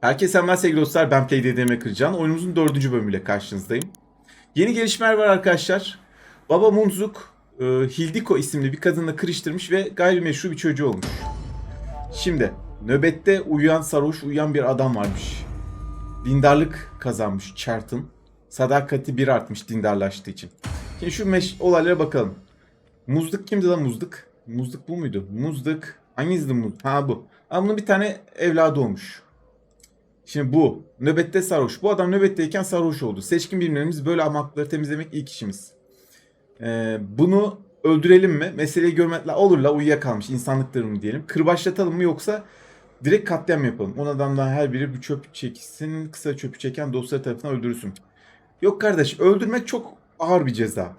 Herkese selamlar sevgili dostlar. Ben PlayDDM Kırcan. Oyunumuzun dördüncü bölümüyle karşınızdayım. Yeni gelişmeler var arkadaşlar. Baba Munzuk, e, Hildiko isimli bir kadınla kırıştırmış ve gayrimeşru bir çocuğu olmuş. Şimdi nöbette uyuyan sarhoş uyuyan bir adam varmış. Dindarlık kazanmış Charlton. Sadakati bir artmış dindarlaştığı için. Şimdi şu meş olaylara bakalım. Muzdık kimdi lan Muzdık? Muzdık bu muydu? Muzdık. Hangisiydi Muzdık? Ha bu. Ama bunun bir tane evladı olmuş. Şimdi bu nöbette sarhoş. Bu adam nöbetteyken sarhoş oldu. Seçkin bilimlerimiz böyle amakları temizlemek ilk işimiz. Ee, bunu öldürelim mi? Meseleyi görmekle olur la uyuyakalmış insanlıktır mı diyelim. Kırbaçlatalım mı yoksa direkt katliam yapalım. On adamdan her biri bir çöp çeksin. Kısa çöpü çeken dostları tarafından öldürürsün. Yok kardeş öldürmek çok ağır bir ceza.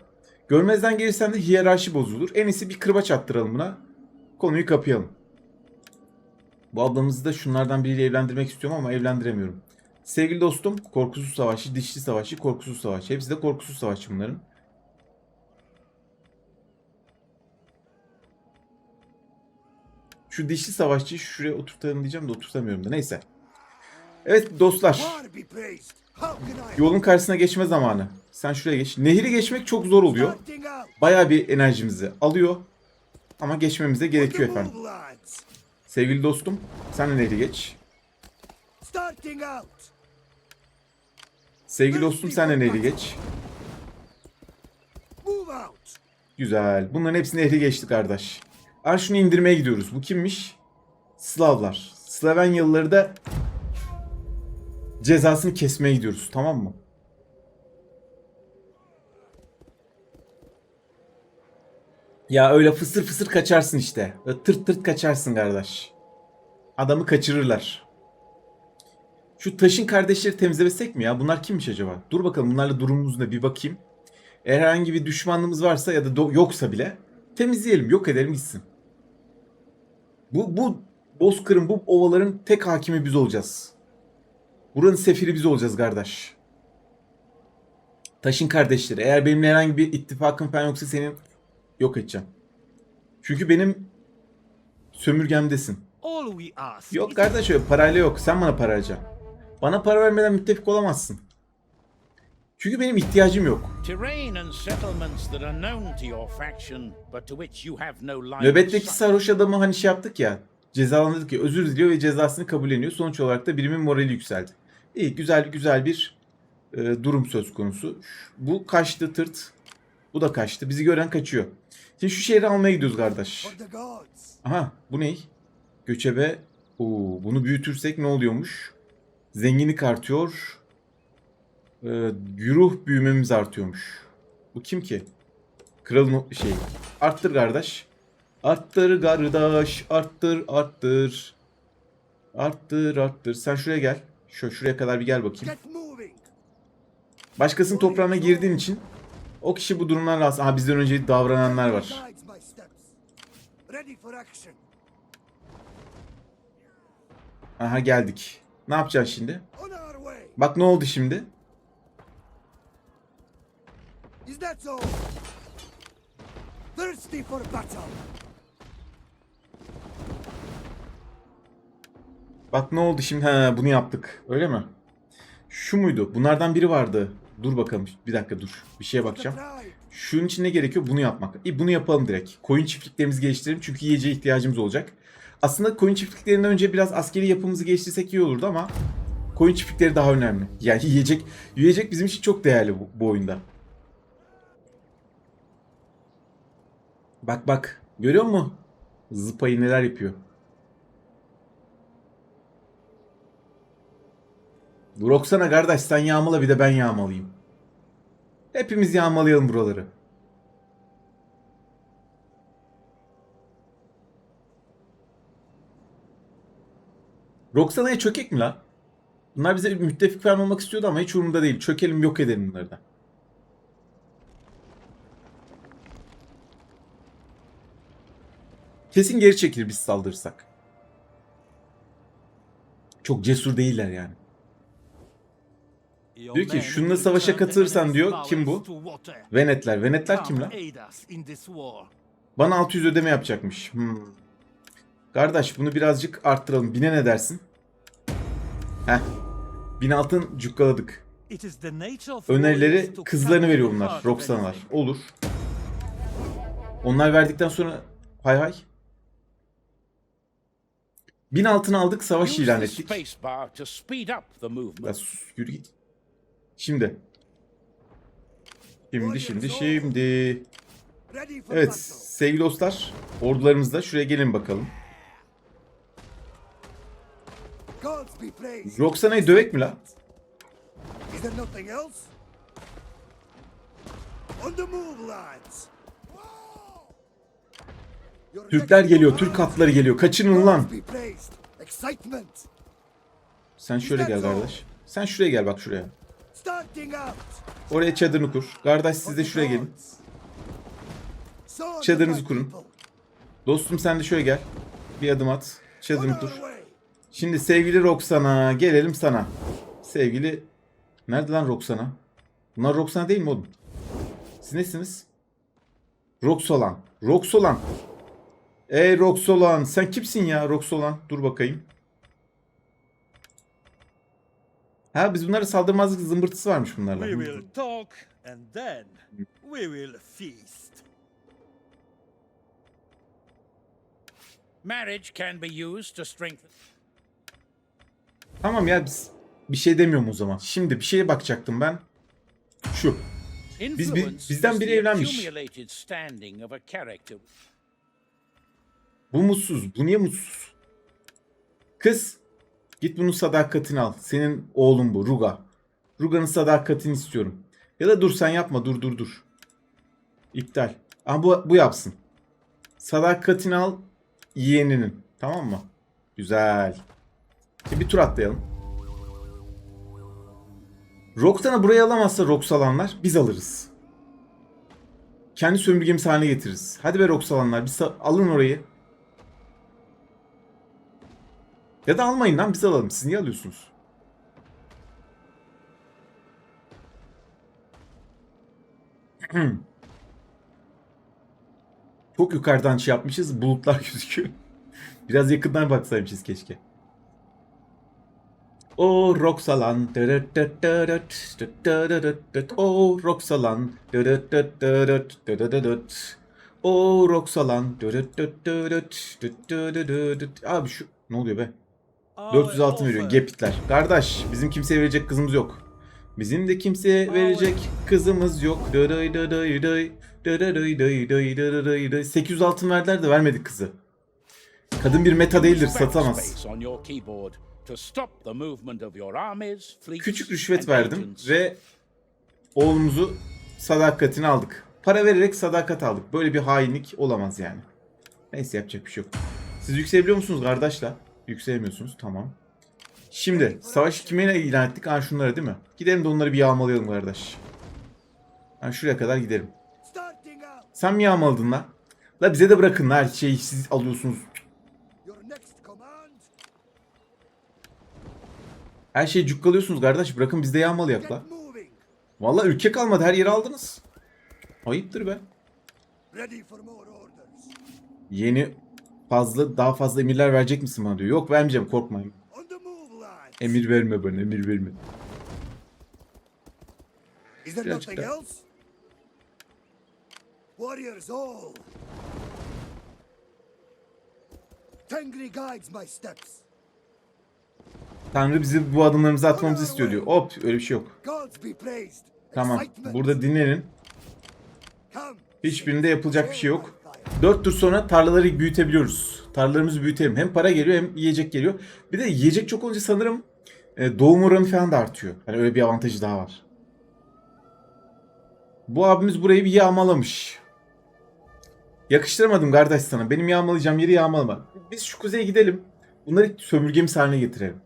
Görmezden gelirsen de hiyerarşi bozulur. En iyisi bir kırbaç attıralım buna. Konuyu kapayalım. Bu ablamızı da şunlardan biriyle evlendirmek istiyorum ama evlendiremiyorum. Sevgili dostum, korkusuz savaşçı, dişli savaşçı, korkusuz savaşçı. Hepsi de korkusuz savaşçı bunların. Şu dişli savaşçıyı şuraya oturtalım diyeceğim de oturtamıyorum da neyse. Evet dostlar, yolun karşısına geçme zamanı. Sen şuraya geç. Nehri geçmek çok zor oluyor. Bayağı bir enerjimizi alıyor. Ama geçmemize gerekiyor efendim. Sevgili dostum, sen nehri geç. Starting out. Sevgili dostum sen nehri geç. Güzel. Bunların hepsini ehli geçti kardeş. Ar şunu indirmeye gidiyoruz. Bu kimmiş? Slavlar. Slovenyalıları da cezasını kesmeye gidiyoruz. Tamam mı? Ya öyle fısır fısır kaçarsın işte. Öyle tırt tırt kaçarsın kardeş. Adamı kaçırırlar. Şu taşın kardeşleri temizlemesek mi ya? Bunlar kimmiş acaba? Dur bakalım bunlarla durumumuz ne bir bakayım. Eğer herhangi bir düşmanlığımız varsa ya da yoksa bile temizleyelim, yok edelim gitsin. Bu, bu Bozkır'ın, bu ovaların tek hakimi biz olacağız. Buranın sefiri biz olacağız kardeş. Taşın kardeşleri. Eğer benimle herhangi bir ittifakın falan yoksa senin yok edeceğim. Çünkü benim sömürgemdesin. Yok kardeş öyle parayla yok. Sen bana para vereceksin. Bana para vermeden müttefik olamazsın. Çünkü benim ihtiyacım yok. Nöbetteki sarhoş adamı hani şey yaptık ya. Cezalandırdık ya özür diliyor ve cezasını kabulleniyor. Sonuç olarak da birimin morali yükseldi. İyi güzel güzel bir e, durum söz konusu. Bu kaçtı tırt. Bu da kaçtı. Bizi gören kaçıyor. Şimdi şu şehri almaya gidiyoruz kardeş. Aha bu ne? Göçebe. Oo, bunu büyütürsek ne oluyormuş? Zenginlik artıyor. Ee, güruh büyümemiz artıyormuş. Bu kim ki? Kralın şey. Arttır kardeş. Arttır kardeş. Arttır arttır. Arttır arttır. Sen şuraya gel. Şu şuraya kadar bir gel bakayım. Başkasının toprağına girdiğin için o kişi bu durumdan rahatsız. Aha bizden önce davrananlar var. Aha geldik. Ne yapacaksın şimdi? Bak ne oldu şimdi? Bak ne oldu şimdi? Ha bunu yaptık. Öyle mi? Şu muydu? Bunlardan biri vardı. Dur bakalım. Bir dakika dur. Bir şeye bakacağım. Şunun için ne gerekiyor? Bunu yapmak. İyi bunu yapalım direkt. Koyun çiftliklerimizi geliştirelim çünkü yiyeceğe ihtiyacımız olacak. Aslında koyun çiftliklerinden önce biraz askeri yapımızı geliştirsek iyi olurdu ama koyun çiftlikleri daha önemli. Yani yiyecek yiyecek bizim için çok değerli bu, bu oyunda. Bak bak. Görüyor musun? Zıpayı neler yapıyor. Roxana kardeş sen yağmala bir de ben yağmalayayım. Hepimiz yağmalayalım buraları. Roxana'ya çökek mi lan? Bunlar bize müttefik falan olmak istiyordu ama hiç umurumda değil. Çökelim yok edelim bunları da. Kesin geri çekilir biz saldırırsak. Çok cesur değiller yani. Diyor ki, şununla savaşa katılırsan diyor, kim bu? Venetler. Venetler kim lan? Bana 600 ödeme yapacakmış. Hmm. Kardeş bunu birazcık arttıralım. Bine ne dersin? Heh. Bin altın cukkaladık. Önerileri kızlarını veriyor bunlar. Roxana'lar. Olur. Onlar verdikten sonra hay hay. Bin altın aldık, savaş ilan ettik. Ya yürü git. Şimdi. Şimdi, şimdi, şimdi. Evet, sevgili dostlar. Ordularımız da şuraya gelin bakalım. Roxana'yı dövek mi la? Türkler geliyor. Türk atları geliyor. Kaçının lan. Sen şöyle gel kardeş. Sen şuraya gel bak şuraya. Oraya çadırını kur. Kardeş siz de şuraya gelin. Çadırınızı kurun. Dostum sen de şöyle gel. Bir adım at. Çadırını kur. Şimdi sevgili Roxana gelelim sana. Sevgili... Nerede lan Roxana? Bunlar Roxana değil mi oğlum? Siz nesiniz? Roxolan. Roxolan. Ey Roxolan sen kimsin ya Roxolan? Dur bakayım. Ha biz bunlara saldırmazlık zımbırtısı varmış bunlarla. We will talk and then we will feast. Marriage can be used to strengthen. Tamam ya biz bir şey demiyorum o zaman. Şimdi bir şeye bakacaktım ben. Şu. Influence bizden is biri evlenmiş. Bu mutsuz. Bu niye mutsuz? Kız git bunun sadakatini al. Senin oğlun bu Ruga. Ruga'nın sadakatini istiyorum. Ya da dur sen yapma dur dur dur. İptal. Ama bu, bu yapsın. Sadakatini al yeğeninin. Tamam mı? Güzel. Şimdi bir tur atlayalım. Roxan'a burayı alamazsa Roxalanlar biz alırız. Kendi sömürgemiz haline getiririz. Hadi be Roxalanlar sa- alın orayı. Ya da almayın lan biz alalım. Siz niye alıyorsunuz? Çok yukarıdan şey yapmışız. Bulutlar gözüküyor. Biraz yakından baksaymışız keşke. O Roxalan. O Roxalan. O Roxalan. Abi şu ne oluyor be? 400 altın veriyor. Gepitler. Kardeş bizim kimseye verecek kızımız yok. Bizim de kimseye verecek kızımız yok. Dırıy dırıy dırıy. Dırıy dırıy dırıy dırıy dırıy. 800 altın verdiler de vermedik kızı. Kadın bir meta değildir satamaz. Küçük rüşvet verdim ve oğlumuzu sadakatini aldık. Para vererek sadakat aldık. Böyle bir hainlik olamaz yani. Neyse yapacak bir şey yok. Siz yükselebiliyor musunuz kardeşler? Yükselemiyorsunuz. Tamam. Şimdi savaş kime ilan ettik? Ha şunlara değil mi? Gidelim de onları bir yağmalayalım kardeş. Ha şuraya kadar gidelim. Sen mi yağmaladın lan? La bize de bırakın lan her şeyi siz alıyorsunuz. Her şeyi cukkalıyorsunuz kardeş. Bırakın biz de yağmalayak la. Vallahi ülke kalmadı her yeri aldınız. Ayıptır be. Yeni fazla daha fazla emirler verecek misin bana diyor. Yok vermeyeceğim korkmayın. Emir verme bana emir verme. Birazcık daha. Warriors all. Tengri guides my steps. Tanrı bizi bu adımlarımızı atmamızı istiyor diyor. Hop öyle bir şey yok. Tamam burada dinlenin. Hiçbirinde yapılacak bir şey yok. 4 tur sonra tarlaları büyütebiliyoruz. Tarlalarımızı büyütelim. Hem para geliyor hem yiyecek geliyor. Bir de yiyecek çok olunca sanırım e, doğum oranı falan da artıyor. Hani öyle bir avantajı daha var. Bu abimiz burayı bir yağmalamış. Yakıştıramadım kardeş sana. Benim yağmalayacağım yeri yağmalama. Biz şu kuzeye gidelim. Bunları sömürgemiz haline getirelim.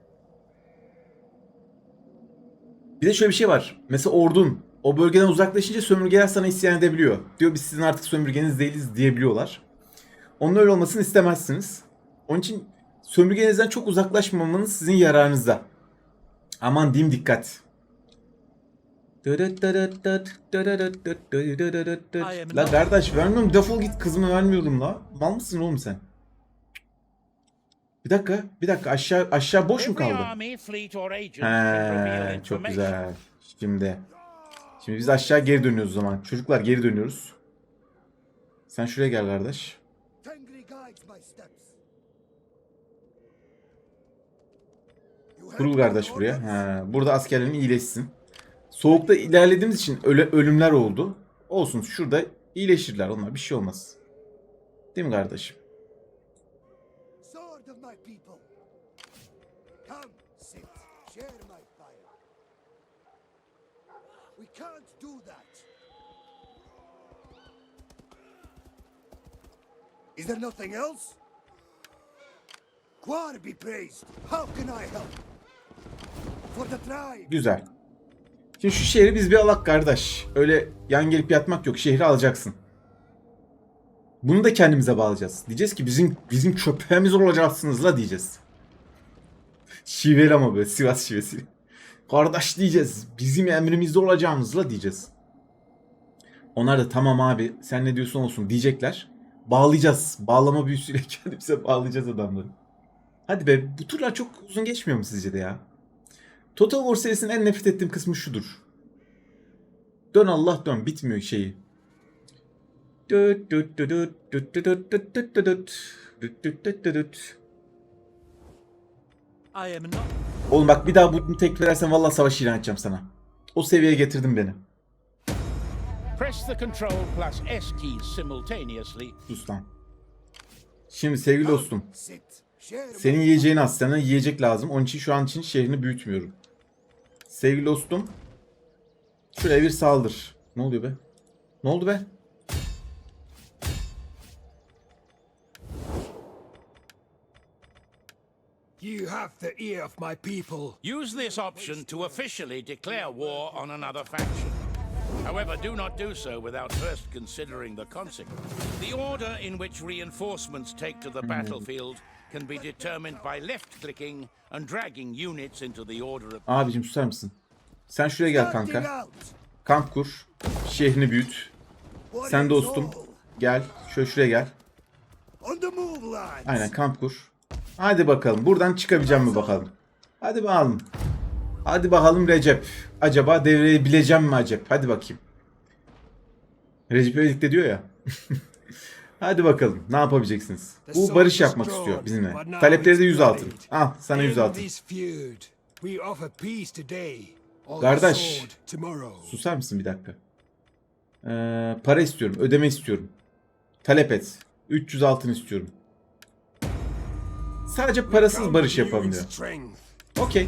Bir de şöyle bir şey var. Mesela ordun o bölgeden uzaklaşınca sömürgeler sana isyan edebiliyor. Diyor biz sizin artık sömürgeniz değiliz diyebiliyorlar. Onun öyle olmasını istemezsiniz. Onun için sömürgenizden çok uzaklaşmamanız sizin yararınızda. Aman diyeyim dikkat. La kardeş vermiyorum defol git kızımı vermiyorum la. Mal mısın oğlum sen? Bir dakika, bir dakika. Aşağı aşağı boş mu kaldı? He, çok güzel. Şimdi. Şimdi biz aşağı geri dönüyoruz o zaman. Çocuklar geri dönüyoruz. Sen şuraya gel kardeş. Kurul kardeş buraya. He, burada askerlerin iyileşsin. Soğukta ilerlediğimiz için öyle ölümler oldu. Olsun şurada iyileşirler onlar. Bir şey olmaz. Değil mi kardeşim? Sword of my people. Come, sit, share my fire. We can't do that. Is there nothing else? Quar be praised. How can I help? For the tribe. Güzel. Şimdi şu şehri biz bir alak kardeş. Öyle yan gelip yatmak yok. Şehri alacaksın. Bunu da kendimize bağlayacağız. Diyeceğiz ki bizim bizim köpeğimiz olacaksınız la diyeceğiz. Şiveli ama böyle Sivas şivesi. Kardeş diyeceğiz. Bizim emrimizde olacağımızla diyeceğiz. Onlar da tamam abi sen ne diyorsun olsun diyecekler. Bağlayacağız. Bağlama büyüsüyle kendimize bağlayacağız adamları. Hadi be bu turlar çok uzun geçmiyor mu sizce de ya? Total War serisinin en nefret ettiğim kısmı şudur. Dön Allah dön bitmiyor şeyi. I am not Oğlum bak bir daha bunu tekrar edersen vallahi savaş ilan edeceğim sana. O seviyeye getirdin beni. Press the Control plus S keys simultaneously Sus lan. Şimdi sevgili dostum. My Senin yiyeceğin az. Sana yiyecek lazım. Onun için şu an için şehrini büyütmüyorum. Sevgili dostum. Şuraya bir saldır. Ne oluyor be? Ne oldu be? You have the ear of my people. Use this option to officially declare war on another faction. However, do not do so without first considering the consequences. The order in which reinforcements take to the battlefield can be determined by left-clicking and dragging units into the order of... Abicim susar mısın? Sen şuraya gel kanka. out. Kamp kur. Şehrini büyüt. Sen dostum. Gel. Şöyle şuraya gel. Aynen kamp kur. Hadi bakalım. Buradan çıkabileceğim mi bakalım. Hadi bakalım. Hadi bakalım Recep. Acaba devreyi bileceğim mi acep? Hadi bakayım. Recep İvedik de diyor ya. Hadi bakalım. Ne yapabileceksiniz? Bu barış yapmak istiyor bizimle. Talepleri de 100 altın. Al sana 100 End altın. Kardeş. Susar mısın bir dakika? Ee, para istiyorum. Ödeme istiyorum. Talep et. 300 altın istiyorum. Sadece parasız barış yapalım diyor. Okey.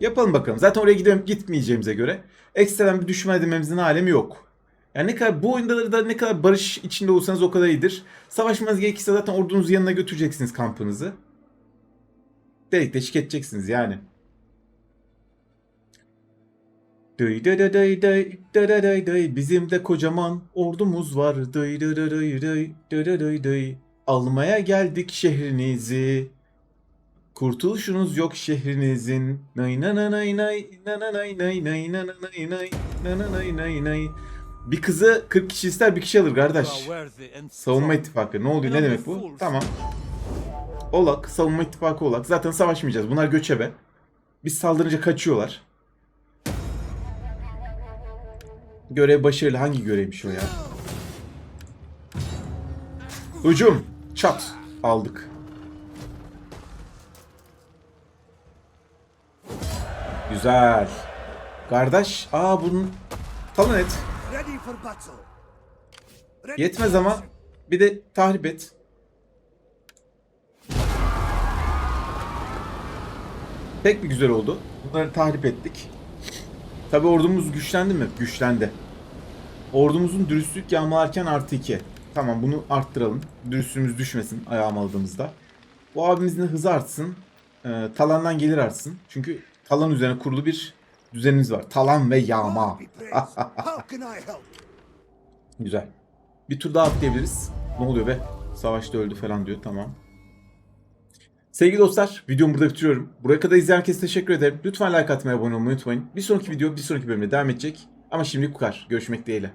Yapalım bakalım. Zaten oraya gidem gitmeyeceğimize göre ekstradan bir düşman edinmemizin alemi yok. Yani ne kadar bu oyunda da ne kadar barış içinde olsanız o kadar iyidir. Savaşmanız gerekirse zaten ordunuzun yanına götüreceksiniz kampınızı. Delik deşik edeceksiniz yani. Dıy dıy dıy dıy dıy dıy dıy dıy bizim de kocaman ordumuz var. Dıy dıy dıy dıy dıy dıy dıy dıy Almaya geldik şehrinizi. Kurtuluşunuz yok şehrinizin. Nay nay nay nay nay nay nay nay nay nay nay nay nay nay nay nay. Bir kızı 40 kişi ister bir kişi alır kardeş. Savunma ittifakı. Ne oluyor? Ne demek bu? Tamam. Olak. Savunma ittifakı olak. Zaten savaşmayacağız. Bunlar göçebe. Biz saldırınca kaçıyorlar. Görev başarılı. Hangi görevmiş o ya? Hücum. Çat. Aldık. Güzel. Kardeş. Aa bunun... Talon et. Yetmez ama bir de tahrip et. Pek bir güzel oldu. Bunları tahrip ettik. Tabi ordumuz güçlendi mi? Güçlendi. Ordumuzun dürüstlük yağmalarken artı 2. Tamam bunu arttıralım. Dürüstlüğümüz düşmesin ayağım aldığımızda. Bu abimizin hızı artsın. Ee, talandan gelir artsın. Çünkü talan üzerine kurulu bir düzenimiz var. Talan ve yağma. Güzel. Bir tur daha atlayabiliriz. Ne oluyor be? Savaşta öldü falan diyor. Tamam. Sevgili dostlar, videomu burada bitiriyorum. Buraya kadar izleyen herkese teşekkür ederim. Lütfen like atmayı, abone olmayı unutmayın. Bir sonraki video, bir sonraki bölümde devam edecek. Ama şimdilik bu kadar. Görüşmek dileğiyle.